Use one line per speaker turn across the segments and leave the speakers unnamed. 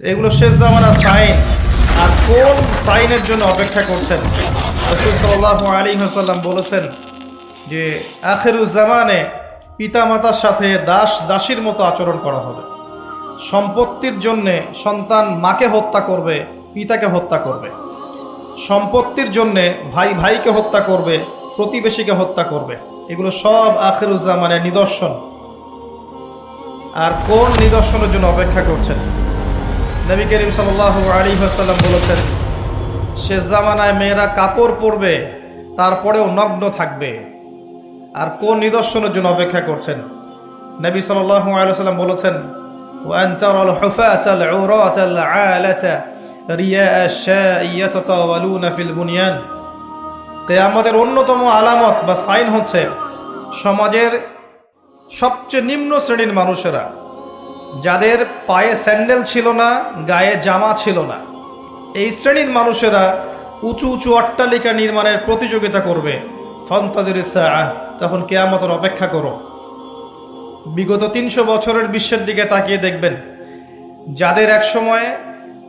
এগুলো শেষ জামানার সাইন। আর কোন সাইনের জন্য অপেক্ষা করছেন? বলেছেন যে আখেরুজ্জামানে পিতা মাতার সাথে দাস, দাসীর মতো আচরণ করা হবে। সম্পত্তির জন্যে সন্তান মাকে হত্যা করবে, পিতাকে হত্যা করবে। সম্পত্তির জন্যে ভাই, ভাইকে হত্যা করবে, প্রতিবেশীকে হত্যা করবে। এগুলো সব আখেরুজ্জামানের নিদর্শন। আর কোন নিদর্শনের জন্য অপেক্ষা করছেন? নবী করিম সাল্লাহ আলী আসাল্লাম বলেছেন শেষ জামানায় মেয়েরা কাপড় পরবে তারপরেও নগ্ন থাকবে আর কোন নিদর্শনের জন্য অপেক্ষা করছেন নবী সাল্লাহ আলাইসাল্লাম বলেছেন وأن ترى الحفاة العراة العالة رياء الشاء يتطاولون في البنيان কেয়ামতের অন্যতম আলামত বা সাইন হচ্ছে সমাজের সবচেয়ে নিম্ন শ্রেণীর মানুষেরা যাদের পায়ে স্যান্ডেল ছিল না, গায়ে জামা ছিল না। এই শ্রেণির মানুষেরা উঁচু উঁচু অট্টালিকা নির্মাণের প্রতিযোগিতা করবে। ফন্তাজির তখন কেয়ামতের অপেক্ষা করো। বিগত তিনশো বছরের বিশ্বের দিকে তাকিয়ে দেখবেন, যাদের এক সময়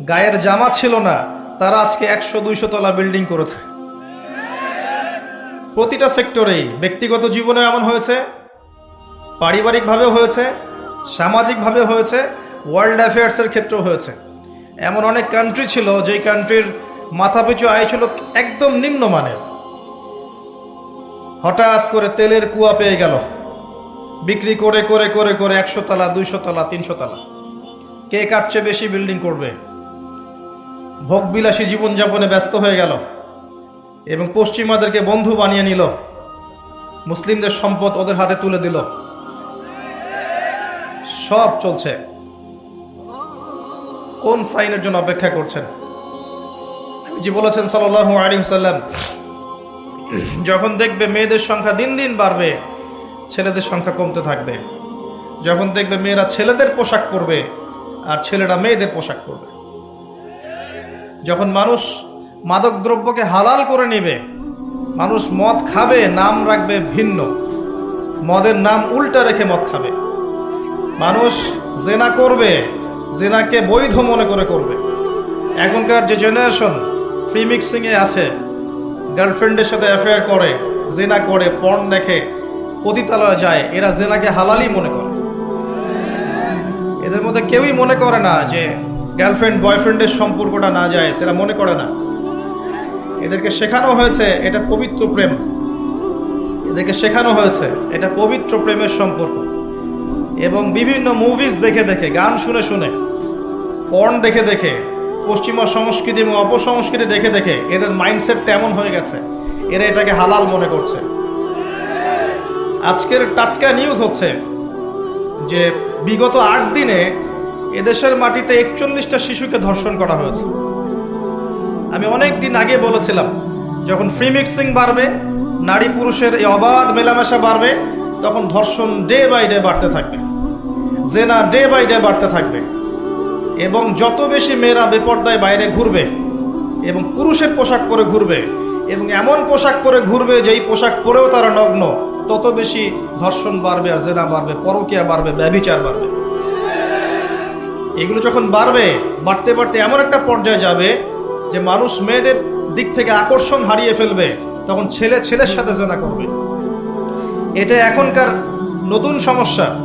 গায়ের জামা ছিল না, তারা আজকে একশো দুইশো তলা বিল্ডিং করেছে। প্রতিটা সেক্টরেই, ব্যক্তিগত জীবনে এমন হয়েছে পারিবারিকভাবে হয়েছে সামাজিকভাবে হয়েছে ওয়ার্ল্ড অ্যাফেয়ার্সের ক্ষেত্রেও হয়েছে। এমন অনেক কান্ট্রি ছিল, যেই কান্ট্রির মাথাপিছু আয় ছিল একদম নিম্নমানের। হঠাৎ করে তেলের কুয়া পেয়ে গেল। বিক্রি করে করে করে করে একশো তলা, দুইশো তলা, তিনশো তলা। কে কাটছে বেশি বিল্ডিং করবে? ভোগবিলাসী জীবনযাপনে ব্যস্ত হয়ে গেল এবং পশ্চিমাদেরকে বন্ধু বানিয়ে নিল। মুসলিমদের সম্পদ ওদের হাতে তুলে দিল। সব চলছে। কোন সাইনের জন্য অপেক্ষা করছেন? যে বলেছেন সাল্লাহ আলী সাল্লাম যখন দেখবে মেয়েদের সংখ্যা দিন দিন বাড়বে, ছেলেদের সংখ্যা কমতে থাকবে। যখন দেখবে মেয়েরা ছেলেদের পোশাক পরবে, আর ছেলেরা মেয়েদের পোশাক পরবে। যখন মানুষ মাদক দ্রব্যকে হালাল করে নেবে, মানুষ মদ খাবে, নাম রাখবে ভিন্ন। মদের নাম উল্টা রেখে মদ খাবে। মানুষ জেনা করবে, জেনাকে বৈধ মনে করে করবে। এখনকার যে জেনারেশন ফ্রি মিক্সিংয়ে আছে গার্লফ্রেন্ডের সাথে অ্যাফেয়ার করে, জেনা করে পর্ন দেখে, পতিতালয়ে যায়, এরা জেনাকে হালালই মনে করে। এদের মধ্যে কেউই মনে করে না যে গার্লফ্রেন্ড বয়ফ্রেন্ডের সম্পর্কটা না যায় সেটা মনে করে না। এদেরকে শেখানো হয়েছে, এটা পবিত্র প্রেম। এদেরকে শেখানো হয়েছে, এটা পবিত্র প্রেমের সম্পর্ক। এবং বিভিন্ন মুভিজ দেখে দেখে, গান শুনে শুনে পর্ন দেখে দেখে, পশ্চিমা সংস্কৃতি এবং অপসংস্কৃতি দেখে দেখে, এদের মাইন্ডসেট তেমন হয়ে গেছে। এরা এটাকে হালাল মনে করছে। আজকের টাটকা নিউজ হচ্ছে যে বিগত আট দিনে এদেশের মাটিতে একচল্লিশটা শিশুকে ধর্ষণ করা হয়েছে। আমি অনেক দিন আগে বলেছিলাম, যখন ফ্রি মিক্সিং বাড়বে নারী পুরুষের এই অবাধ মেলামেশা বাড়বে, তখন ধর্ষণ ডে বাই ডে বাড়তে থাকবে। জেনা ডে বাই ডে বাড়তে থাকবে। এবং যত বেশি মেয়েরা বেপর্দায় বাইরে ঘুরবে এবং পুরুষের পোশাক পরে ঘুরবে এবং এমন পোশাক পরে ঘুরবে যেই পোশাক পরেও তারা নগ্ন, তত বেশি ধর্ষণ বাড়বে আর জেনা বাড়বে, পরকিয়া বাড়বে ব্যবিচার বাড়বে। এগুলো যখন বাড়বে, বাড়তে বাড়তে এমন একটা পর্যায়ে যাবে যে মানুষ মেয়েদের দিক থেকে আকর্ষণ হারিয়ে ফেলবে, তখন ছেলে ছেলের সাথে জেনা করবে। এটা এখনকার নতুন সমস্যা।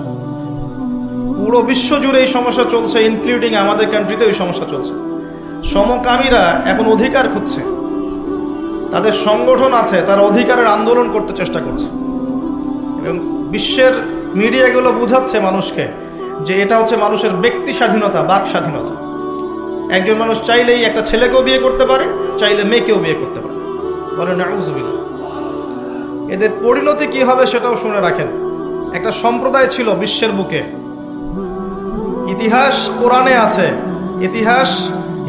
পুরো বিশ্ব জুড়ে এই সমস্যা চলছে ইনক্লুডিং আমাদের কান্ট্রিতে এই সমস্যা চলছে। সমকামীরা এখন অধিকার খুঁজছে। তাদের সংগঠন আছে, তারা অধিকারের আন্দোলন করতে চেষ্টা করছে। এবং বিশ্বের মিডিয়াগুলো বুঝাচ্ছে মানুষকে যে এটা হচ্ছে মানুষের ব্যক্তি স্বাধীনতা, বাক স্বাধীনতা। একজন মানুষ চাইলেই একটা ছেলেকেও বিয়ে করতে পারে, চাইলে মেয়েকেও বিয়ে করতে পারে। বলে না এদের পরিণতি কি হবে সেটাও শুনে রাখেন। একটা সম্প্রদায় ছিল বিশ্বের বুকে। ইতিহাস কোরআনে আছে, ইতিহাস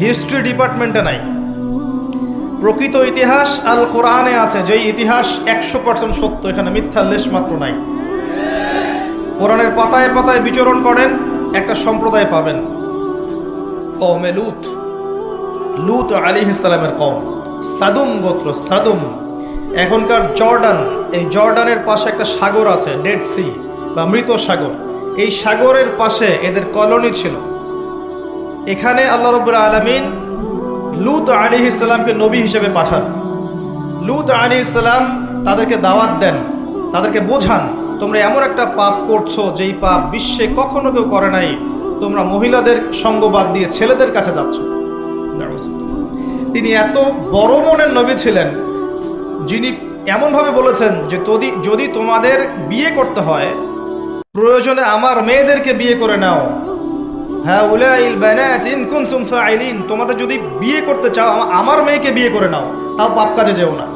হিস্ট্রি ডিপার্টমেন্টে নাই। প্রকৃত ইতিহাস আল কোরআনে আছে, যেই ইতিহাস একশো পার্সেন্ট সত্য, এখানে মিথ্যা লেশ মাত্র নাই। কোরআনের পাতায় পাতায় বিচরণ করেন, একটা সম্প্রদায় পাবেন। কৌমে লুত লুত আলী ইসলামের কম সাদুম গোত্র, সাদুম। এখনকার জর্ডান, এই জর্ডানের পাশে একটা সাগর আছে, ডেড সি, বা মৃত সাগর। এই সাগরের পাশে এদের কলোনি ছিল। এখানে আল্লাহ রব্বুল আলমিন লুত আলী ইসলামকে নবী হিসেবে পাঠান। লুত আলী ইসলাম তাদেরকে দাওয়াত দেন, তাদেরকে বোঝান, তোমরা এমন একটা পাপ করছ যেই পাপ বিশ্বে কখনো কেউ করে নাই। তোমরা মহিলাদের সঙ্গ বাদ দিয়ে ছেলেদের কাছে যাচ্ছ। তিনি এত বড় মনের নবী ছিলেন, যিনি এমনভাবে বলেছেন যে যদি তোমাদের বিয়ে করতে হয় প্রয়োজনে আমার মেয়েদেরকে বিয়ে করে নাও। হ্যাঁ তোমাদের যদি বিয়ে করতে চাও আমার মেয়েকে বিয়ে করে নাও, তাও পাপ কাজে যেও না।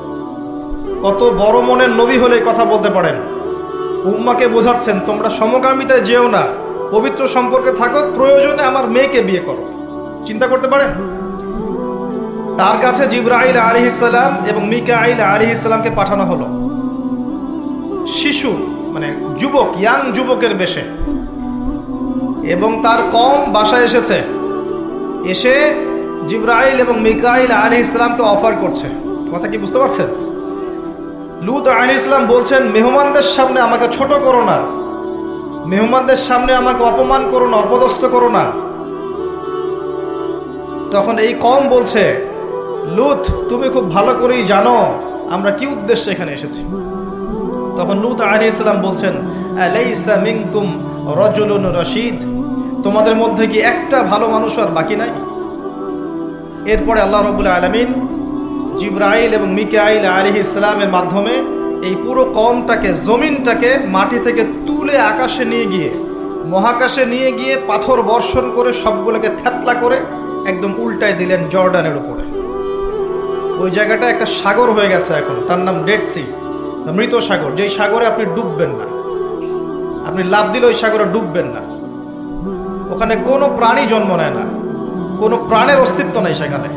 কত বড় মনের নবী হলে কথা বলতে পারেন। উম্মাকে বোঝাচ্ছেন, তোমরা সমকামিতায় যেও না, পবিত্র সম্পর্কে থাকো, প্রয়োজনে আমার মেয়েকে বিয়ে করো। চিন্তা করতে পারেন? তার কাছে জিব্রাইল আলিহিসাল্লাম এবং মিকা আইল আলিহিসাল্লামকে পাঠানো হলো। শিশু মানে যুবক ইয়াং যুবকের বেশে। এবং তার কম বাসায় এসেছে। এসে জিব্রাইল এবং মিকাইল আলী ইসলামকে অফার করছে। কথা কি বুঝতে পারছেন? লুত আলী ইসলাম বলছেন, মেহমানদের সামনে আমাকে ছোট করো না। মেহমানদের সামনে আমাকে অপমান করো না, অপদস্থ করো না। তখন এই কম বলছে, লুত, তুমি খুব ভালো করেই জানো আমরা কি উদ্দেশ্যে এখানে এসেছি। তখন লুত আলী ইসলাম বলছেন মিনকুম রজুলুন রশিদ? তোমাদের মধ্যে কি একটা ভালো মানুষ আর বাকি নাই? এরপরে আল্লাহ রবুল্লা আলমিন জিব্রাইল এবং মিকাইল আলী ইসলামের মাধ্যমে এই পুরো কমটাকে জমিনটাকে মাটি থেকে তুলে আকাশে নিয়ে গিয়ে, মহাকাশে নিয়ে গিয়ে পাথর বর্ষণ করে সবগুলোকে থ্যাতলা করে একদম উল্টায় দিলেন জর্ডানের উপরে। ওই জায়গাটা একটা সাগর হয়ে গেছে এখন, তার নাম ডেড সি। মৃত সাগর, যেই সাগরে আপনি ডুববেন না। আপনি লাভ দিলে ওই সাগরে ডুববেন না। ওখানে কোনো প্রাণী জন্ম নেয় না। কোনো প্রাণের অস্তিত্ব নেই সেখানে।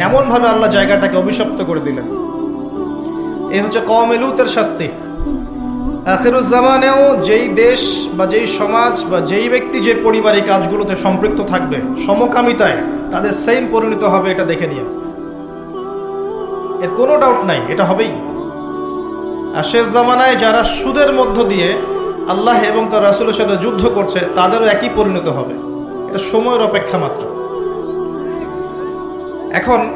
এমনভাবে আল্লাহ জায়গাটাকে অভিশপ্ত করে দিলেন। এই হচ্ছে কম এলুতের শাস্তি। আখেরুজ্জামানেও যেই দেশ বা যেই সমাজ বা যেই ব্যক্তি যে পরিবার এই কাজগুলোতে সম্পৃক্ত থাকবে, সমকামিতায় তাদের সেম পরিণত হবে এটা দেখে নিয়ে। এর কোনো ডাউট নাই, এটা হবেই। আর শেষ জামানায় যারা সুদের মধ্য দিয়ে আল্লাহ এবং তার রাসুলের সাথে যুদ্ধ করছে, তাদেরও একই পরিণত হবে। এটা সময়ের অপেক্ষা মাত্র। এখন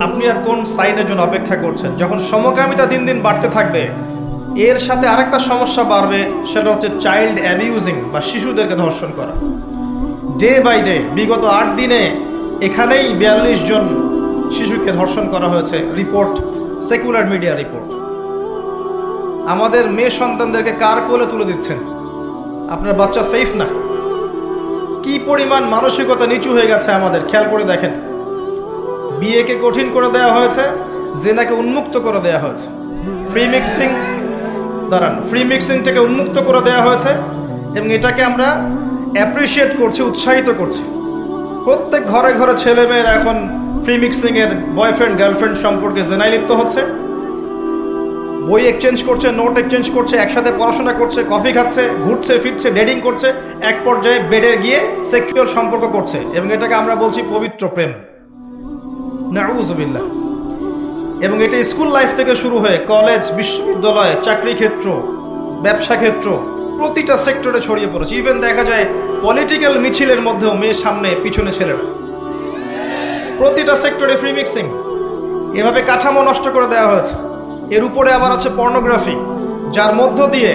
আপনি আর কোন সাইনের জন্য অপেক্ষা করছেন? যখন সমকামিতা দিন দিন বাড়তে থাকবে, এর সাথে আরেকটা সমস্যা বাড়বে, সেটা হচ্ছে চাইল্ড অ্যাবিউজিং বা শিশুদেরকে ধর্ষণ করা। ডে বাই ডে বিগত আট দিনে এখানেই বিয়াল্লিশ জন শিশুকে ধর্ষণ করা হয়েছে রিপোর্ট সেকুলার মিডিয়া রিপোর্ট আমাদের মেয়ে সন্তানদেরকে কার কোলে তুলে দিচ্ছেন? আপনার বাচ্চা সেফ না? কি পরিমাণ মানসিকতা নিচু হয়ে গেছে আমাদের? খেয়াল করে দেখেন। বিয়েকে কঠিন করে দেওয়া হয়েছে, জেনাকে উন্মুক্ত করে দেওয়া হয়েছে। ফ্রি মিক্সিং দাঁড়ান ফ্রি মিক্সিংটাকে উন্মুক্ত করে দেওয়া হয়েছে এবং এটাকে আমরা অ্যাপ্রিসিয়েট করছি, উৎসাহিত করছি। প্রত্যেক ঘরে ঘরে ছেলে মেয়েরা এখন ফ্রি মিক্সিং এর বয়ফ্রেন্ড গার্লফ্রেন্ড সম্পর্কে জেনাই লিপ্ত হচ্ছে। বই এক্সচেঞ্জ করছে নোট এক্সচেঞ্জ করছে, একসাথে পড়াশোনা করছে কফি খাচ্ছে, ঘুরছে, ফিরছে ডেটিং করছে, এক পর্যায়ে বেডে গিয়ে সেক্সুয়াল সম্পর্ক করছে এবং এটাকে আমরা বলছি পবিত্র প্রেম। নাউজুবিল্লাহ এবং এটা স্কুল লাইফ থেকে শুরু হয়ে কলেজ বিশ্ববিদ্যালয়, চাকরি ক্ষেত্র, ব্যবসা ক্ষেত্র, প্রতিটা সেক্টরে ছড়িয়ে পড়েছে। ইভেন দেখা যায় পলিটিক্যাল মিছিলের মধ্যেও মেয়ে সামনে, পিছনে ছেলেরা। প্রতিটা সেক্টরে ফ্রি মিক্সিং এভাবে কাঠামো নষ্ট করে দেওয়া হয়েছে। এর উপরে আবার আছে পর্নোগ্রাফি যার মধ্য দিয়ে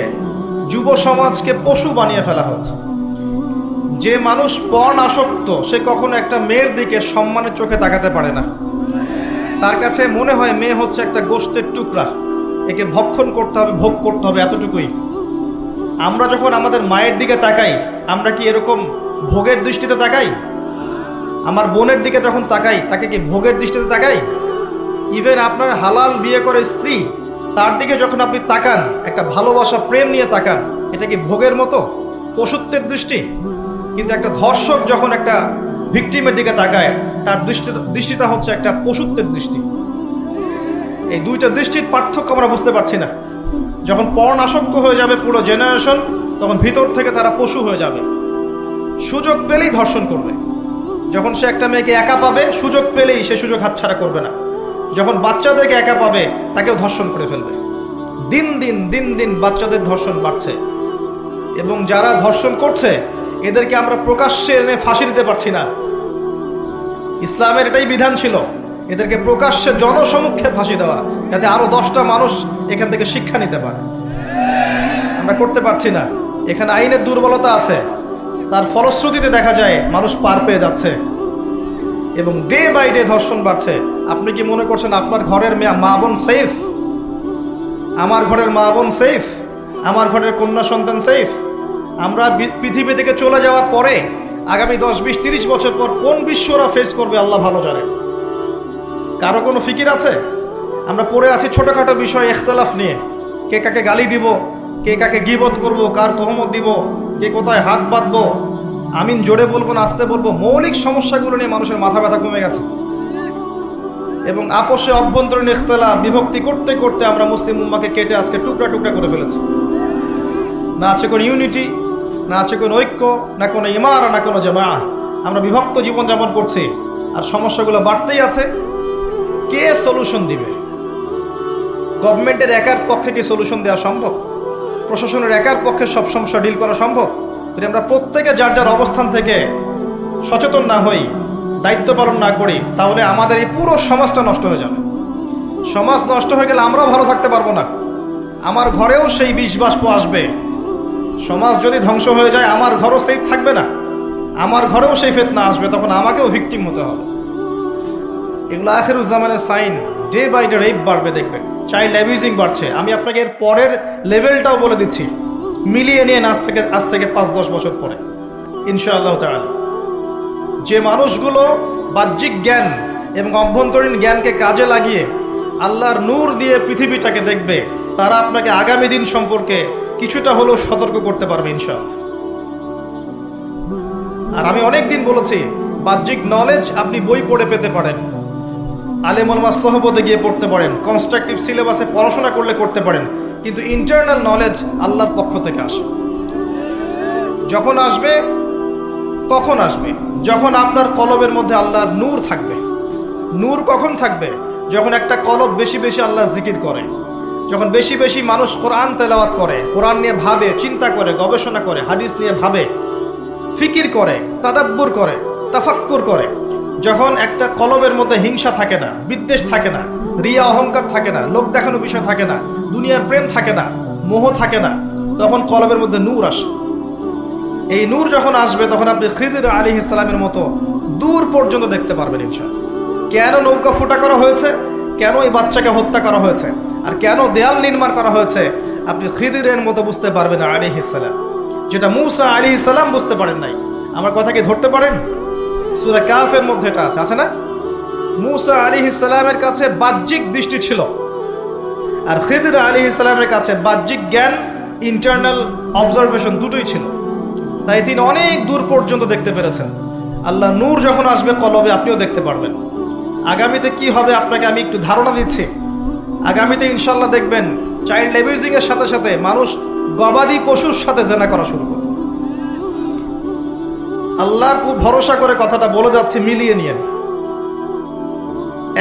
যুব সমাজকে পশু বানিয়ে ফেলা হয়েছে। যে মানুষ পর্ন আসক্ত, সে কখনো একটা মেয়ের দিকে সম্মানের চোখে তাকাতে পারে না। তার কাছে মনে হয় মেয়ে হচ্ছে একটা গোষ্ঠের টুকরা। একে ভক্ষণ করতে হবে, ভোগ করতে হবে এতটুকুই। আমরা যখন আমাদের মায়ের দিকে তাকাই, আমরা কি এরকম ভোগের দৃষ্টিতে তাকাই? আমার বোনের দিকে যখন তাকাই, তাকে কি ভোগের দৃষ্টিতে তাকাই? ইভেন আপনার হালাল বিয়ে করে স্ত্রী, তার দিকে যখন আপনি তাকান, একটা ভালোবাসা, প্রেম নিয়ে তাকান, এটা কি ভোগের মতো? পশুত্বের দৃষ্টি। কিন্তু একটা ধর্ষক যখন একটা ভিকটিমের দিকে তাকায়, তার দৃষ্টি, দৃষ্টিটা হচ্ছে একটা পশুত্বের দৃষ্টি। এই দুইটা দৃষ্টির পার্থক্য আমরা বুঝতে পারছি না। যখন পর্ণ আসক্ত হয়ে যাবে পুরো জেনারেশন তখন ভিতর থেকে তারা পশু হয়ে যাবে। সুযোগ পেলেই ধর্ষণ করবে। যখন সে একটা মেয়েকে একা পাবে, সুযোগ পেলেই সে সুযোগ হাতছাড়া করবে না। যখন বাচ্চাদেরকে একা পাবে, তাকেও ধর্ষণ করে ফেলবে। দিন দিন দিন দিন বাচ্চাদের ধর্ষণ বাড়ছে। এবং যারা ধর্ষণ করছে, এদেরকে আমরা প্রকাশ্যে এনে ফাঁসি দিতে পারছি না। ইসলামের এটাই বিধান ছিল, এদেরকে প্রকাশ্যে জনসমক্ষে ফাঁসি দেওয়া, যাতে আরও দশটা মানুষ এখান থেকে শিক্ষা নিতে পারে। আমরা করতে পারছি না। এখানে আইনের দুর্বলতা আছে। তার ফলশ্রুতিতে দেখা যায় মানুষ পার পেয়ে যাচ্ছে এবং ডে বাই ডে ধর্ষণ বাড়ছে। আপনি কি মনে করছেন আপনার ঘরের মেয়া মা বোন সেফ? আমার ঘরের মা বোন সেফ? আমার ঘরের কন্যা সন্তান সেফ? আমরা পৃথিবী থেকে চলে যাওয়ার পরে আগামী দশ, বিশ, তিরিশ বছর পর কোন বিশ্বরা ফেস করবে আল্লাহ ভালো জানে। কারও কোনো ফিকির আছে? আমরা পড়ে আছি ছোটোখাটো বিষয় ইখতলাফ নিয়ে। কে কাকে গালি দিব, কে কাকে গিবত করব, কার তহমত দিব কে কোথায় হাত বাঁধবো? আমিন জোরে বলব না বলব, মৌলিক সমস্যাগুলো নিয়ে মানুষের মাথা ব্যথা কমে গেছে। এবং আপোষে অভ্যন্তরীণ ইখতলা বিভক্তি করতে করতে আমরা মুসলিম উম্মাকে কেটে আজকে টুকরা টুকরা করে ফেলেছি। না আছে কোনো ইউনিটি না আছে কোনো ঐক্য, না কোনো ইমার, না কোনো জামা আমরা বিভক্ত জীবনযাপন করছি, আর সমস্যাগুলো বাড়তেই আছে। কে সলিউশন দিবে? গভর্নমেন্টের একার পক্ষে কি সলিউশন দেওয়া সম্ভব? প্রশাসনের একার পক্ষে সব সমস্যা ডিল করা সম্ভব? যদি আমরা প্রত্যেকে যার যার অবস্থান থেকে সচেতন না হই, দায়িত্ব পালন না করি, তাহলে আমাদের এই পুরো সমাজটা নষ্ট হয়ে যাবে। সমাজ নষ্ট হয়ে গেলে আমরাও ভালো থাকতে পারব না। আমার ঘরেও সেই বিষ বাষ্প আসবে। সমাজ যদি ধ্বংস হয়ে যায়, আমার ঘরও সেফ থাকবে না। আমার ঘরেও সেই ফেতনা আসবে, তখন আমাকেও ভিকটিম হতে হবে। এগুলো আখেরুজ্জামানের সাইন ডে বাই ডে রেপ বাড়বে, দেখবেন। চাইল্ড অ্যাবিউজিং বাড়ছে। আমি আপনাকে এর পরের লেভেলটাও বলে দিচ্ছি। মিলিয়ে নিয়ে আজ থেকে আজ থেকে পাঁচ, দশ বছর পরে। ইনশাআল্লাহ তাআলা। যে মানুষগুলো বাহ্যিক জ্ঞান এবং অভ্যন্তরীণ জ্ঞানকে কাজে লাগিয়ে আল্লাহর নূর দিয়ে পৃথিবীটাকে দেখবে, তারা আপনাকে আগামী দিন সম্পর্কে কিছুটা হলেও সতর্ক করতে পারবে ইনশাআল্লাহ। আর আমি অনেক দিন বলেছি, বাহ্যিক নলেজ আপনি বই পড়ে পেতে পারেন। আলেমলমার সহবতে গিয়ে পড়তে পারেন কনস্ট্রাকটিভ সিলেবাসে পড়াশোনা করলে করতে পারেন, কিন্তু ইন্টারনাল নলেজ আল্লাহর পক্ষ থেকে আসে। যখন আসবে কখন আসবে। যখন আপনার কলবের মধ্যে আল্লাহর নূর থাকবে, নূর কখন থাকবে? যখন একটা কলব বেশি বেশি আল্লাহ জিকির করে, যখন বেশি বেশি মানুষ কোরআন তেলাওয়াত করে, কোরআন নিয়ে ভাবে, চিন্তা করে, গবেষণা করে, হাদিস নিয়ে ভাবে, ফিকির করে, তাদাব্বুর করে, তাফাক্কুর করে যখন একটা কলবের মধ্যে হিংসা থাকে না, বিদ্বেষ থাকে না, রিয়া অহংকার থাকে না, লোক দেখানো বিষয় থাকে না, দুনিয়ার প্রেম থাকে না, মোহ থাকে না, তখন কলবের মধ্যে নূর আসে। এই নূর যখন আসবে, তখন আপনি খিজির আলী ইসলামের মতো দূর পর্যন্ত দেখতে পারবেন ইনশা কেন নৌকা ফুটা করা হয়েছে? কেন এই বাচ্চাকে হত্যা করা হয়েছে? আর কেন দেয়াল নির্মাণ করা হয়েছে? আপনি খিদিরের মতো বুঝতে পারবেন আলী ইসালাম যেটা মুসা আলী ইসালাম বুঝতে পারেন নাই। আমার কথা কি ধরতে পারেন? সুরা কাফের মধ্যে এটা আছে আছে না? মুসা আলী ইসালামের কাছে বাহ্যিক দৃষ্টি ছিল। আর খিদির আলী ইসলামের কাছে বাহ্যিক জ্ঞান ইন্টারনাল অবজারভেশন দুটোই ছিল। তাই তিনি অনেক দূর পর্যন্ত দেখতে পেরেছেন। আল্লাহ নূর যখন আসবে কলবে, আপনিও দেখতে পারবেন। আগামীতে কি হবে আপনাকে আমি একটু ধারণা দিচ্ছি। আগামীতে ইনশাল্লাহ দেখবেন চাইল্ড অ্যাবিউজিং এর সাথে সাথে মানুষ গবাদি পশুর সাথে জেনা করা শুরু করবে। আল্লাহর খুব ভরসা করে কথাটা বলে যাচ্ছে, মিলিয়ে নিয়ে।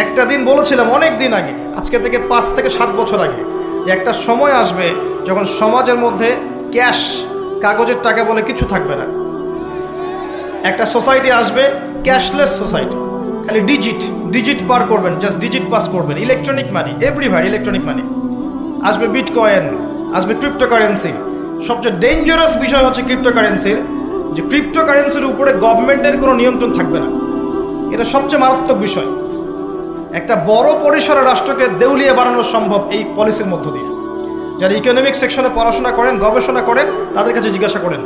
একটা দিন বলেছিলাম অনেক দিন আগে, আজকে থেকে পাঁচ থেকে সাত বছর আগে, যে একটা সময় আসবে যখন সমাজের মধ্যে ক্যাশ, কাগজের টাকা বলে কিছু থাকবে না। একটা সোসাইটি আসবে, ক্যাশলেস সোসাইটি, খালি ডিজিট ডিজিট পার করবেন, জাস্ট ডিজিট পাস করবেন, electronic money, everywhere electronic money. আসবে বিটকয়েন, আসবে ক্রিপ্টোকারেন্সি। সবচেয়ে ডেঞ্জারাস বিষয় হচ্ছে ক্রিপ্টোকারেন্সির যে ক্রিপ্টোকারেন্সির উপরে গভর্নমেন্টের কোনো নিয়ন্ত্রণ থাকবে না। এটা সবচেয়ে মারাত্মক বিষয়। একটা বড় পরিসরে রাষ্ট্রকে দেউলিয়ে বানানো সম্ভব এই পলিসির মধ্য দিয়ে। যারা ইকোনমিক সেকশনে পড়াশোনা করেন, গবেষণা করেন, তাদের কাছে জিজ্ঞাসা করেন।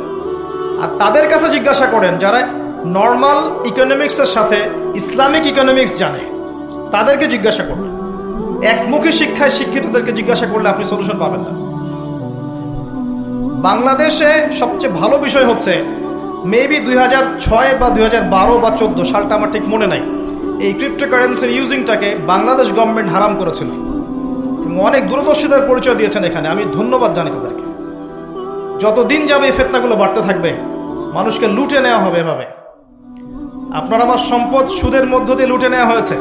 আর তাদের কাছে জিজ্ঞাসা করেন যারা নর্মাল ইকোনমিক্সের সাথে ইসলামিক ইকোনমিক্স জানে, তাদেরকে জিজ্ঞাসা করবেন একমুখী শিক্ষায় শিক্ষিতদেরকে জিজ্ঞাসা করলে আপনি সলিউশন পাবেন না। বাংলাদেশে সবচেয়ে ভালো বিষয় হচ্ছে মেবি দুই হাজার ছয় বা দুই হাজার বারো বা চোদ্দ সালটা আমার ঠিক মনে নাই। এই ক্রিপ্টোকারেন্সির ইউজিংটাকে বাংলাদেশ গভর্নমেন্ট হারাম করেছিল। অনেক দূরদর্শিতার পরিচয় দিয়েছেন এখানে, আমি ধন্যবাদ জানি তাদেরকে। যতদিন যাবে এই ফেতনাগুলো বাড়তে থাকবে, মানুষকে লুটে নেওয়া হবে এভাবে। আপনার আমার সম্পদ সুদের মধ্য দিয়ে লুটে নেওয়া হয়েছে।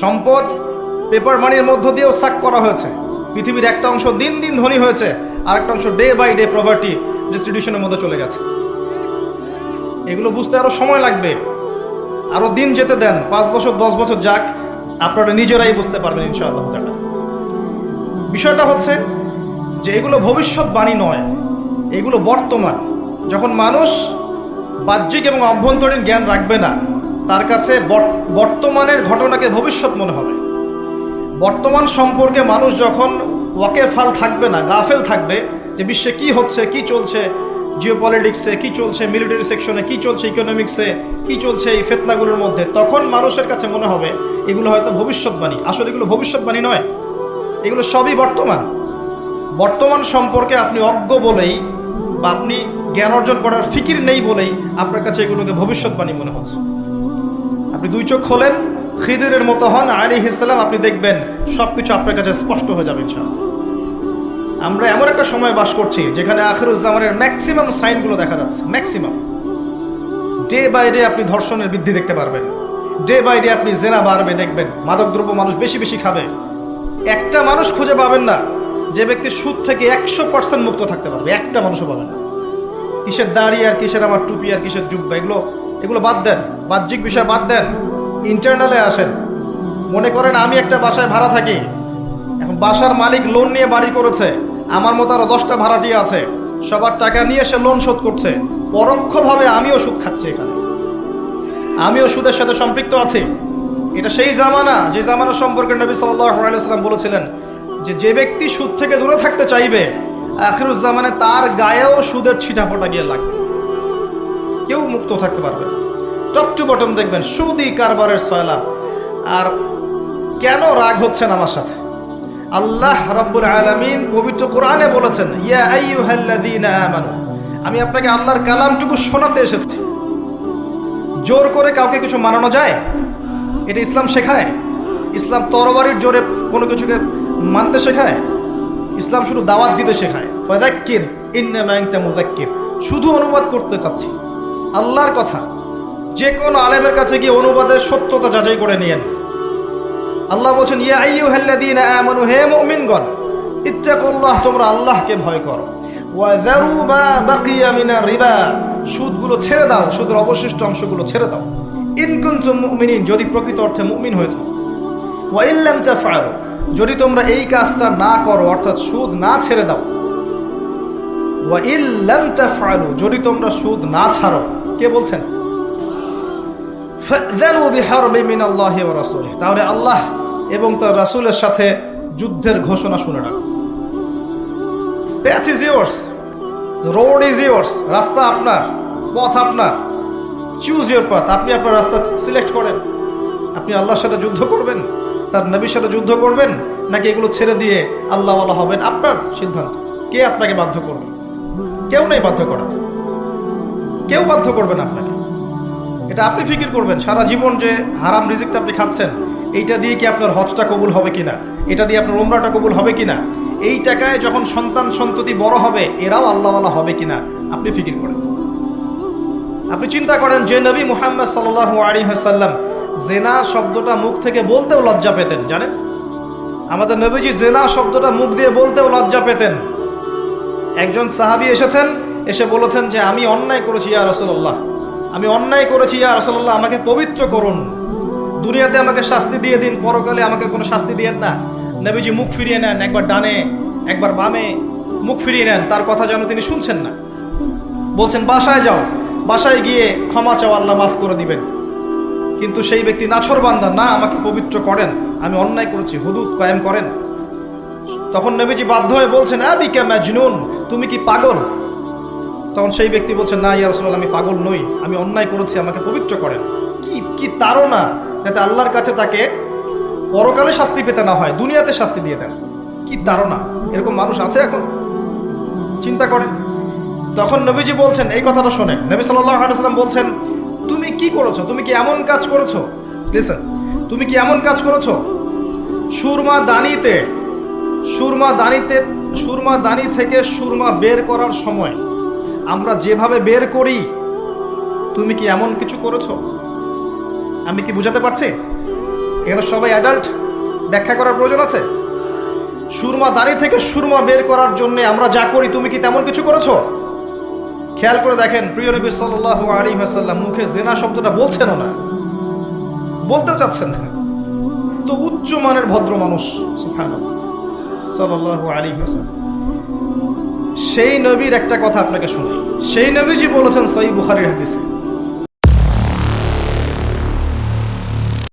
সম্পদ পেপার মানির মধ্য দিয়েও সাক করা হয়েছে। পৃথিবীর একটা অংশ দিন দিন ধনী হয়েছে আর একটা অংশ ডে বাই ডে প্রভার্টি ডিস্ট্রিবিউশনের মধ্যে চলে গেছে। এগুলো বুঝতে আরও সময় লাগবে। আরও দিন যেতে দেন, পাঁচ বছর, দশ বছর যাক, আপনারা নিজেরাই বুঝতে পারবেন ইনশাআল্লাহ বিষয়টা হচ্ছে যে এগুলো ভবিষ্যৎবাণী নয়, এগুলো বর্তমান। যখন মানুষ বাহ্যিক এবং অভ্যন্তরীণ জ্ঞান রাখবে না, তার কাছে বর- বর্তমানের ঘটনাকে ভবিষ্যৎ মনে হবে। বর্তমান সম্পর্কে মানুষ যখন ওয়াকেফাল থাকবে না, গাফেল থাকবে যে বিশ্বে কি হচ্ছে, কি চলছে জিও পলিটিক্সে কি চলছে মিলিটারি সেকশনে কি চলছে ইকোনমিক্সে কি চলছে এই ফেতনাগুলোর মধ্যে, তখন মানুষের কাছে মনে হবে, এগুলো হয়তো ভবিষ্যৎবাণী। আসলে এগুলো ভবিষ্যৎবাণী নয়। এগুলো সবই বর্তমান। বর্তমান সম্পর্কে আপনি অজ্ঞ বলেই বা আপনি জ্ঞান অর্জন করার ফিকির নেই বলেই আপনার কাছে এগুলোকে ভবিষ্যৎবাণী মনে হচ্ছে। আপনি দুই চোখ খোলেন, খিদিরের মতো হন আলী ইসলাম আপনি দেখবেন সবকিছু আপনার কাছে স্পষ্ট হয়ে যাবে, ইনশাআল্লাহ। আমরা এমন একটা সময় বাস করছি যেখানে আখিরুজ্জামানের ম্যাক্সিমাম সাইনগুলো দেখা যাচ্ছে ম্যাক্সিমাম ডে বাই ডে আপনি ধর্ষণের বৃদ্ধি দেখতে পারবেন। ডে বাই ডে আপনি জেনা বাড়বে, দেখবেন। মাদকদ্রব্য মানুষ বেশি বেশি খাবে। একটা মানুষ খুঁজে পাবেন না যে ব্যক্তি সুদ থেকে একশো পার্সেন্ট মুক্ত থাকতে পারবে। একটা মানুষও পাবেন না। কিসের দাড়ি আর কিসের আমার টুপি আর কিসের জুব্বা, এগুলো এগুলো বাদ দেন। বাহ্যিক বিষয় বাদ দেন। ইন্টারনালে আসেন। মনে করেন আমি একটা বাসায় ভাড়া থাকি। এখন বাসার মালিক লোন নিয়ে বাড়ি করেছে। আমার মতো আরও দশটা ভাড়াটি আছে। সবার টাকা নিয়ে সে লোন শোধ করছে। পরোক্ষভাবে আমিও সুদ খাচ্ছি এখানে। আমিও সুদের সাথে সম্পৃক্ত আছি। এটা সেই জামানা, যে জামানা সম্পর্কে নবী সাল্লাম বলেছিলেন যে যে ব্যক্তি সুদ থেকে দূরে থাকতে চাইবে আখিরুজ্জামানে তার গায়েও সুদের ছিটাফোটা গিয়ে লাগবে। কেউ মুক্ত থাকতে পারবে টপ টু বটম দেখবেন, সুদি কারবারের সয়লা আর কেন রাগ হচ্ছেন আমার সাথে? আল্লাহ রাব্বুল আলামিন পবিত্র কোরআনে বলেছেন, ইয়া আমি আপনাকে আল্লাহর কালামটুকু শোনাতে এসেছি। জোর করে কাউকে কিছু মানানো যায়? এটা ইসলাম শেখায়? ইসলাম তরবারির জোরে কোনো কিছুকে মানতে শেখায়? ইসলাম শুধু দাওয়াত দিতে শেখায়? শুধু অনুবাদ করতে চাচ্ছি। আল্লাহর কথা, যে কোনো আলেমের কাছে গিয়ে অনুবাদের সত্যতা যাচাই করে নিয়েন। আল্লাহ বলছেন, ইয়া আইয়ুহাল্লাযীনা আমানু, হে মুমিনগণ, ইত্তাকুল্লাহ, তোমরা আল্লাহকে ভয় করো। ওয়া যারু মা বাকিয়া মিনার রিবা, সুদগুলো ছেড়ে দাও, সুদের অবশিষ্ট অংশগুলো ছেড়ে দাও। ইন কুনতুম মুমিনিন, যদি প্রকৃত অর্থে মুমিন হয়ে থাকো। ওয়া ইল্লাম তাফআলু, যদি তোমরা এই কাজটা না করো, অর্থাৎ সুদ না ছেড়ে দাও। ওয়া ইল্লাম তাফআলু, যদি তোমরা সুদ না ছাড়ো, কে বলছেন? ফাযানু বিহারবি মিনাল্লাহি ওয়া রাসূলিহি, তাহলে আল্লাহ এবং তার রাসূলের সাথে যুদ্ধের ঘোষণা শুনে রাখো। Is yours road is yours রাস্তা আপনার, পথ আপনার। চুজ ইয়োর পথ আপনি আপনার রাস্তা সিলেক্ট করেন। আপনি আল্লাহর সাথে যুদ্ধ করবেন, তার নবীর সাথে যুদ্ধ করবেন, নাকি এগুলো ছেড়ে দিয়ে আল্লাহওয়ালা হবেন? আপনার সিদ্ধান্ত। কে আপনাকে বাধ্য করবে? কেউ নেই বাধ্য করা। কেউ বাধ্য করবেন আপনাকে। এটা আপনি ফিকির করবেন। সারা জীবন যে হারাম রিজিকটা আপনি খাচ্ছেন এইটা দিয়ে কি আপনার হজটা কবুল হবে কিনা? এটা দিয়ে আপনার উমরাটা কবুল হবে কিনা? এই টাকায় যখন সন্তান সন্ততি বড় হবে, এরাও আল্লাহওয়ালা হবে কিনা? আপনি ফিকির করেন। আপনি চিন্তা করেন যে নবী মুহাম্মদ সাল্লাহ আলী জেনা শব্দটা মুখ থেকে বলতেও লজ্জা পেতেন, জানেন? আমাদের নবীজি জেনা শব্দটা মুখ দিয়ে বলতেও লজ্জা পেতেন। একজন সাহাবি এসেছেন, এসে বলেছেন যে, আমি অন্যায় করেছি ইয়া রসল্লাহ আমি অন্যায় করেছি ইয়া রসল্লাহ আমাকে পবিত্র করুন। দুনিয়াতে আমাকে শাস্তি দিয়ে দিন, পরকালে আমাকে কোনো শাস্তি দিয়েন না। নবীজি মুখ ফিরিয়ে নেন, একবার ডানে, একবার বামে, মুখ ফিরিয়ে নেন, তার কথা যেন তিনি শুনছেন না। বলছেন, বাসায় যাও, বাসায় গিয়ে ক্ষমা চাও, আল্লাহ মাফ করে দিবেন। কিন্তু সেই ব্যক্তি নাছর বান্দা, না, আমাকে পবিত্র করেন, আমি অন্যায় করেছি, হুদুদ কায়েম করেন। তখন নবীজি বাধ্য হয়ে বলছেন আবিকা ম্যাজনুন তুমি কি পাগল? তখন সেই ব্যক্তি বলছেন, না, ইয়া আমি পাগল নই, আমি অন্যায় করেছি, আমাকে পবিত্র করেন। কি কি তাড়না যাতে আল্লাহর কাছে তাকে পরকালে শাস্তি পেতে না হয়, দুনিয়াতে শাস্তি দিয়ে দেন। কি তাড়না এরকম মানুষ আছে এখন? চিন্তা করেন। তখন নবীজি বলছেন, এই কথাটা শোনেন। নবী সাল্লাম বলছেন, তুমি কি করেছ? তুমি কি এমন কাজ করেছ? তুমি কি এমন কাজ করেছ? সুরমা দানিতে সুরমা দানিতে, সুরমা দানি থেকে সুরমা বের করার সময় আমরা যেভাবে বের করি, তুমি কি এমন কিছু করেছ? আমি কি বুঝাতে পারছি? এখানে সবাই অ্যাডাল্ট ব্যাখ্যা করার প্রয়োজন আছে? সুরমা দানি থেকে সুরমা বের করার জন্য আমরা যা করি, তুমি কি তেমন কিছু করেছ? খেয়াল করে দেখেন, প্রিয় নবী সাল্লাহ আলী হাসাল্লাম মুখে জেনা শব্দটা বলছেন না। বলতেও চাচ্ছেন না। তো উচ্চ মানের ভদ্র মানুষ সাল্লাহ আলী সেই নবীর একটা কথা আপনাকে শুনি। সেই নবীজি বলেছেন সই বুখারির হাদিসে